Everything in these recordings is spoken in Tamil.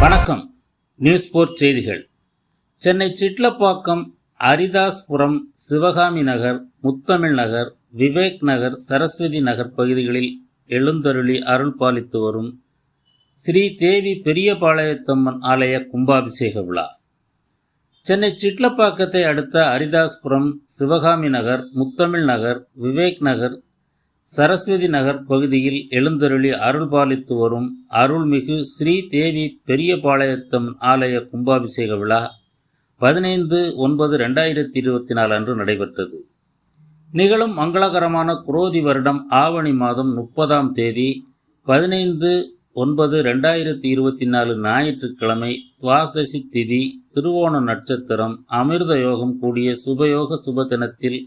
வணக்கம். நியூஸ் போர்ட் செய்திகள். சென்னை சிட்லப்பாக்கம் அரிதாஸ்புரம் சிவகாமி நகர் முத்தமிழ் நகர் விவேக் நகர் சரஸ்வதி நகர் பகுதிகளில் எழுந்தருளி அருள் பாலித்து வரும் ஸ்ரீ தேவி பெரியபாளையத்தம்மன் ஆலய கும்பாபிஷேக விழா. சென்னை சிட்லப்பாக்கத்தை அடுத்த அரிதாஸ்புரம் சிவகாமி நகர் முத்தமிழ் நகர் விவேக் நகர் சரஸ்வதி நகர் பகுதியில் எழுந்தருளி அருள்பாலித்து வரும் அருள்மிகு ஸ்ரீ தேவி பெரியபாளையத்தம் ஆலய கும்பாபிஷேக விழா பதினைந்து ஒன்பது ரெண்டாயிரத்தி இருபத்தி நாலு அன்று நடைபெற்றது. நிகழும் மங்களகரமான குரோதி வருடம் ஆவணி மாதம் முப்பதாம் தேதி பதினைந்து ஒன்பது ரெண்டாயிரத்தி இருபத்தி நாலு ஞாயிற்றுக்கிழமை துவாதசி திதி திருவோண நட்சத்திரம் அமிர்த யோகம் கூடிய சுபயோக சுப தினத்தில்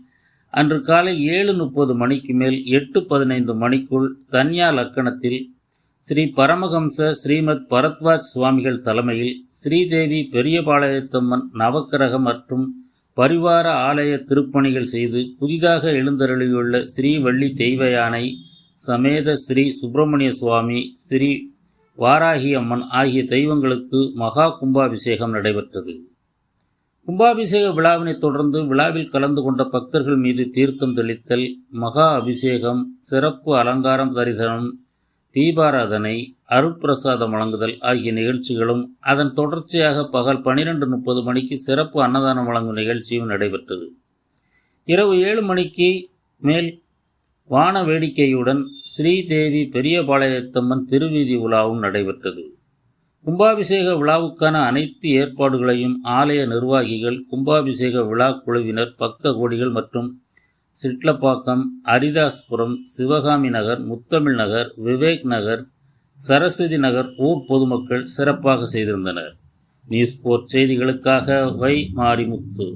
அன்று காலை ஏழு முப்பது மணிக்கு மேல் எட்டு பதினைந்து மணிக்குள் தன்யா லக்கணத்தில் ஸ்ரீ பரமஹம்ச ஸ்ரீமத் பரத்வாஜ் சுவாமிகள் தலைமையில் ஸ்ரீதேவி பெரியபாளையத்தம்மன் நவக்கிரக மற்றும் பரிவார ஆலய திருப்பணிகள் செய்து புதிதாக எழுந்தருளியுள்ள ஸ்ரீவள்ளி தெய்வ யானை சமேத ஸ்ரீ சுப்பிரமணிய சுவாமி ஸ்ரீ வாராகி அம்மன் ஆகிய தெய்வங்களுக்கு மகா கும்பாபிஷேகம் நடைபெற்றது. கும்பாபிஷேக விழாவினைத் தொடர்ந்து விழாவில் கலந்து கொண்ட பக்தர்கள் மீது தீர்த்தம் தெளித்தல் மகா அபிஷேகம் சிறப்பு அலங்காரம் தரிசனம் தீபாராதனை அருட்பிரசாதம் வழங்குதல் ஆகிய நிகழ்ச்சிகளும் அதன் தொடர்ச்சியாக பகல் பனிரெண்டு முப்பது மணிக்கு சிறப்பு அன்னதானம் வழங்கும் நிகழ்ச்சியும் நடைபெற்றது. இரவு ஏழு மணிக்கு மேல் வான வேடிக்கையுடன் ஸ்ரீதேவி பெரியபாளையத்தம்மன் திருவீதி உலாவும் நடைபெற்றது. கும்பாபிஷேக விழாவுக்கான அனைத்து ஏற்பாடுகளையும் ஆலய நிர்வாகிகள் கும்பாபிஷேக விழா குழுவினர் பக்த கோடிகள் மற்றும் சிட்லப்பாக்கம் அரிதாஸ்புரம் சிவகாமி நகர் முத்தமிழ் நகர் விவேக் நகர் சரஸ்வதி நகர் ஊர் பொதுமக்கள் சிறப்பாக செய்திருந்தனர். நியூஸ் போர்ட் செய்திகளுக்காக வை மாரிமுத்து.